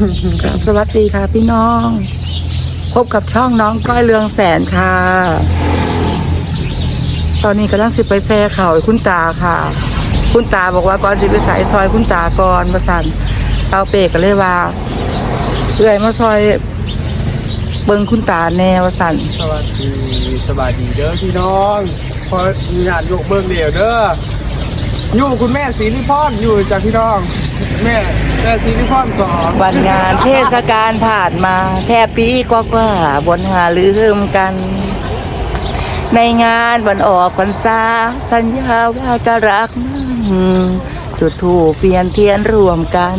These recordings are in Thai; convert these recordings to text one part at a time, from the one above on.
ครับสวัสดีค่ะพี่น้อง พบกับช่องน้องก้อยเรืองแสนค่ะ ตอนนี้กำลังสิไปแซ่เข่าให้คุณตาค่ะ คุณตาบอกว่าก่อนสิไปใส่ซอยคุณตาก่อนมาสั่นเอาเปกก็เลยว่าเอื่อยมาซอยเบิงคุณตาแน่ว่าสั่นสวัสดีสบายดีเด้อพี่น้องพอมีงานยกเบิงเดียวเด้อ อยู่คุณแม่ศรีนิพรอยู่จากพี่น้อง แม่แม่ศรีนิพรสอนวันงานเทศกาลผ่านมา แทบปีกว่าๆบนหาลืมกัน ในงานวันออกพรรษาสัญญาว่าจะรักมั่นจุดถูกเปลี่ยนเทียนรวมกัน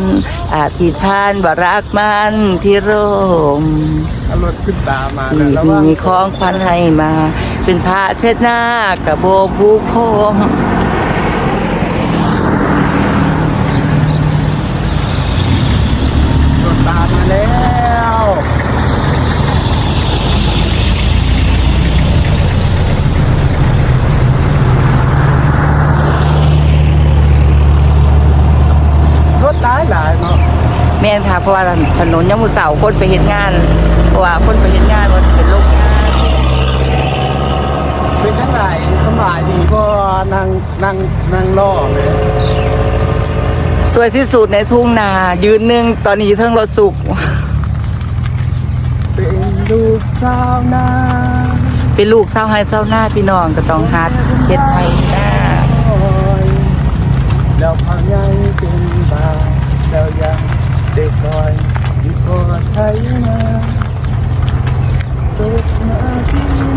อธิษฐานว่ารักมันที่ร่ม เอารถขึ้นตามมาที่นะแล้วว่ามีของขวัญให้มา เป็นพระเช็ดหน้ากับโบผูกผม รถตามมาแล้วรถหลายหลายเนาะ แม่นค่ะเพราะว่าถนนยมุเสาคนไปเห็นงาน เพราะว่าคนไปเห็นงานว่าเป็นโรคงานเป็นทั้งไหนสบายดีก็นั่งนั่งนั่งล่อเลยสวยที่สุดในทุ่งนา ยืนหนึ่งตอนนี้อยู่เทิงรถสุก เป็นลูกสาวนาเป็นลูกเศร้าให้เศร้าหน้าพี่น้องก็ต้องฮัดเฮ็ดไทย เด็กลอยที่กอดไทยนาตกมาที่นี่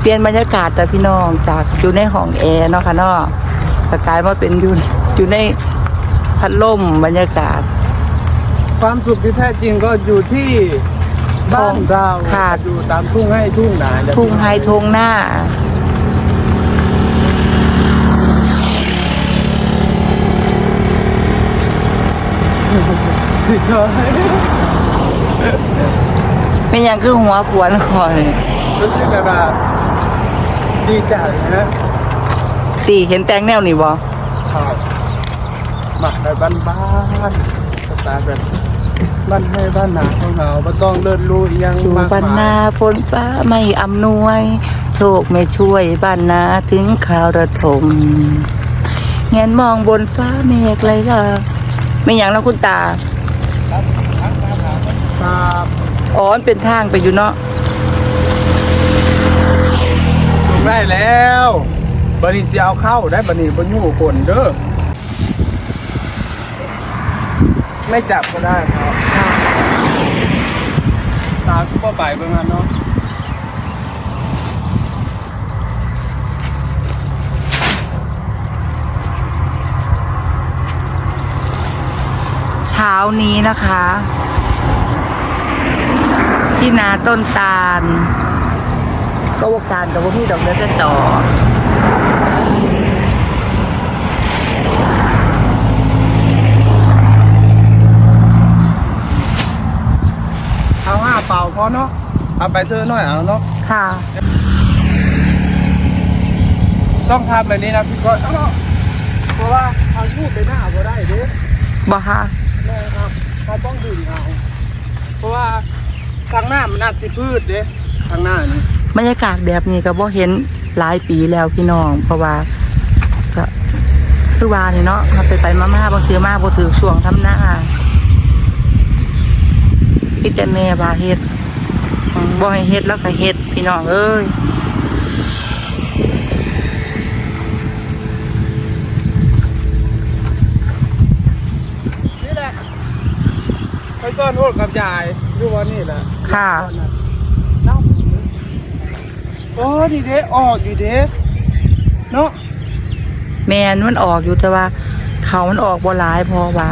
เปลี่ยนบรรยากาศแต่พี่น้องจากอยู่ในห้องแอร์เนาะค่ะเนาะสกลายมาเป็นอยู่อยู่ในพัดลมบรรยากาศ ความสุขที่แท้จริงก็อยู่ที่บ้านเราค่ะ อยู่ตามทุ่งให้ทุ่งนาทุ่งไฮทุ่งหน้า เคยไม่ยังคือหัวขวนคอยรู้สึกแบบว่าดีใจนะตีเห็นแตงแนวนี่บ่ชอบหมักแบบบ้านๆสไตล์แบบบ้านให้บ้านหนาของเราไม่ต้องเลิศรู้อีหยังอยู่มากบ้านมายนาฝนฟ้าไม่อำนวย โชคไม่ช่วยบ้านนาถึงข่าวระทมเงนมองบนฟ้าเมฆไรล่ะ ไม่อย่างแล้วคุณตาครับอ๋อมันเป็นทางไปอยู่เนาะลงได้แล้วบันนี้จะเอาเข้าได้บันนี้บนยู่คนเด้อไม่จับก็ได้ครับ ตาก็ไปเบิ่งอันเนาะ ช้านี้นะคะ ที่นาต้นตาล ก็วกตาลกับพวกพี่ดอกเนื้อจะต่อเอาห้าเป่าพอเนาะเอาไปเธอหน่อยเอาเนาะค่ะ ต้องทำแบบนี้นะพี่ก้อยเอาเนาะเพราะว่าเอาชูไปหน้าก็ได้เด้บ่ฮะแม่ครับเขาต้องดึงเอาเพราะว่าทางหน้ามันน่าสิพืชเด้ทางหน้านี่บรรยากาศแบบนี้ก็บ่เห็นหลายปีแล้วพี่น้อง เพราะว่าก็คือว่านี่เนาะมาไปไปมาม่าบางทีมาบ่ถือช่วงทำหน้าพี่แต่แม่บาเฮ็ดบ่ให้เฮ็ดแล้วก็เฮ็ดพี่น้องเอ้ย ไปซ่อนโทษกับยายอยู่วันนี้แหละค่ะ เนาะโอ้ดีเด้ออกดีเด้เนาะแมนมันออกอยู่แต่ว่า เขามันออกบ่หลายพอว่า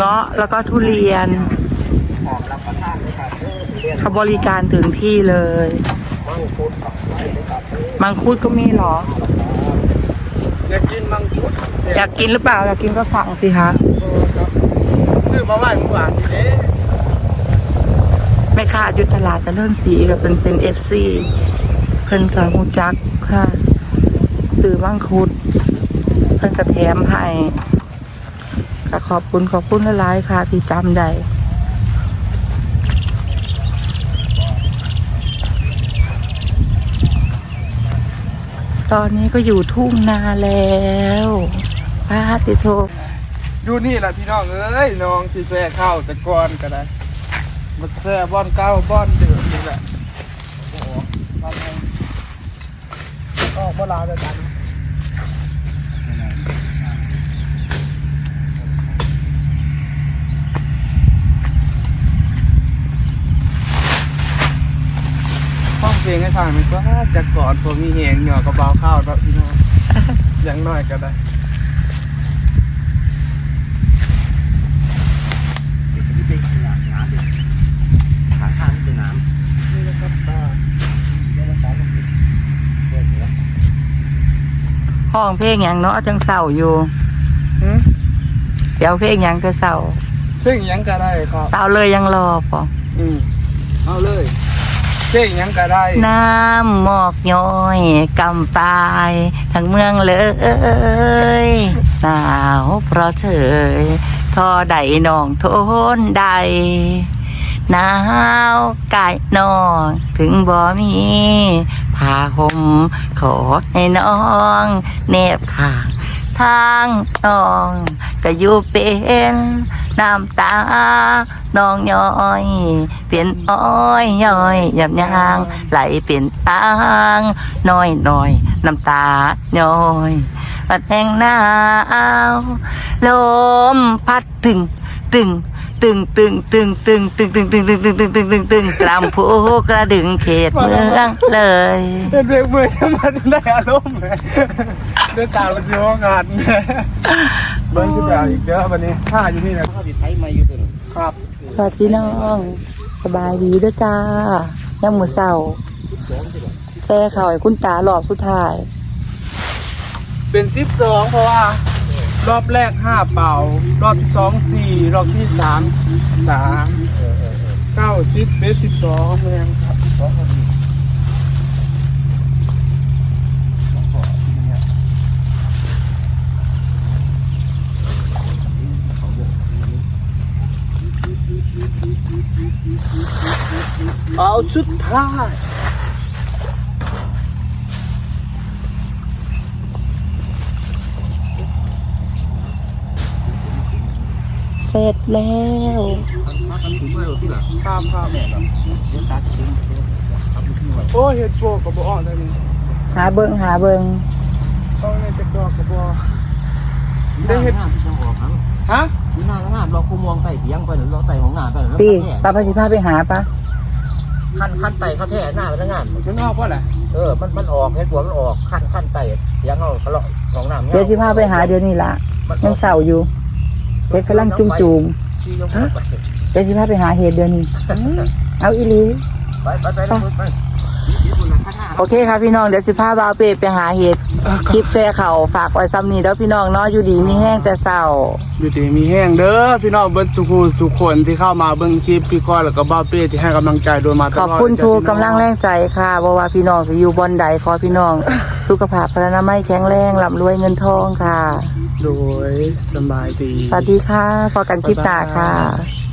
เงาะแล้วก็ทุเรียนหอมรับประทานเลยครับเออทุเรียนเขาบริการถึงที่เลย มังคุดกับไม้เลยครับเออมังคุดก็มีเหรอ อยากกินมังคุดเสียอยากกินหรือเปล่า อยากกินก็สั่งสิคะเออครับซื้อมาไหว้เมื่อวานนี้เด้แม่ค้าอยู่ตลาดจะเลื่อนสีแบบเป็นเป็นเอฟซีเพิ่นกับฮูจักค่ะ ซื้อมังคุด เพิ่นกระแถมให้ก็ ขอบคุณขอบคุณหลายๆค่ะ ที่จำได้ตอนนี้ก็อยู่ทุ่งนาแล้วป้าติโทอยู่นี่แหละพี่น้องเอ้ยน้องที่แซ่ข้าแต่ก่อนก็ได้มาแซ่บ้อนเก้าบ้อนเดิมนี่แหละโอ้โหทำไงออกมาลาจะดันห้องเพ ลงให้ฟังมันก็จะกอดผมมีเหงเหงอกระเบาข้าวแล้วพี่น้องอย่างน้อยก็ได้ขาข้างเป็นน้นี่นะครับป้าห้องเพลงอย่างเนาะจังเศร้าอยู่หืมเสียวเพลงอย่างจะเศร้าเพลงหยังก็ได้ครับเศร้าเลยยังรอปออืมเอาเลย เพลงหยังก็ได้น้ำหมอกย้อยกำตายทั้งเมืองเลยหนาวเพราะเฉยทอใดนองทนใดหนาวกายนองถึงบ่มีผ้าห่มขอให้น้องเนบขางทางน้อง ก็อยู่เป็นน้ำตาน้องย้อยเป็นอ้อยย้อยหยับยางไหลเป็นทางน้อยน้อยน้ำตาย้อยปัดแห่งหนาวลมพัดตึงตึงตึงตึงตึงตึงตึงตึงตึงตึงตึงตึงตึงตึงตึงกลำพูกระดึงเขตเมืองเลยเป็นเพลงมือจะมันได้อารมณ์เลยเดินตามมันจะว่างาน เนี่ยเบิ้งขึ้นไปเอาอีกเยอะวันนี้ท่าอยู่นี่นะำเขาติดไทยมาอยู่ตัวนึงครับสวัสดีน้องสบายดีเด้วยจ้ายังมือเศร้าแช่ข่าวให้คุณตาหลอบสุดท้าย เป็นสิบสองเพราะว่า รอบแรกห้าเป่า รอบที่สองสี่รอบที่สามสามเก้าสิบเบสสิบสองเมืองครับ เอาชุดท้ายเสร็จแล้วครับครับโอ้เห็ดโบกับบอ่อนเลยนี่หาเบิงหาเบิงต้องเห็ดจะดอกกับบอได้เห็นน้ำที่จังหวะครับฮะดูหน้าแล้วน้ำเราคูมองไต่เสียงไปหรือเราไต่ของหน้าไปหรือตีปลาพสิพาไปหาปะ ขั้นขั้นไต่เขาแท้หน้าไปทั้งงานมันนอกว่าอะไรเออมันมันออกเห็ดหัวมันออกขั้นขั้นไต่เสียงเราเขาเลาะของน้ำเดี๋ยวสิพาไปหาเดี๋ยวนี้ละยังเศร้าอยู่เด็กกำลังจุ่มจูมที่ยกไปเดี๋ยวสิพาไปหาเห็ดเดี๋ยวนี้เอาอีหลีไปไปไป โอเคครับพี่น้องเดี๋ยวสิพาบาวเปไปหาเห็ดคลิปแช่เข่าฝากไว้ซ้ำนี้แล้วพี่น้องเนาะอยู่ดีมีแห้งแต่เศร้า อยู่ดีมีแห้งเด้อพี่น้องเบิ้ลสุขุสุขคนที่เข้ามาเบิ้งคลิปพี่ก้อยแล้วก็บ้าเป้ที่ให้กำลังใจโดยมาตลอดขอบคุณทูกำลังแรงใจค่ะเพราะว่าพี่น้องสิอยู่บอนใดขอพี่น้อง สุขภาพพระนามัยแข็งแรงร่ำรวยเงินทองค่ะ โดยสบายดีสวัสดีค่ะพอกันคลิปตาค่ะบ๊ายบาย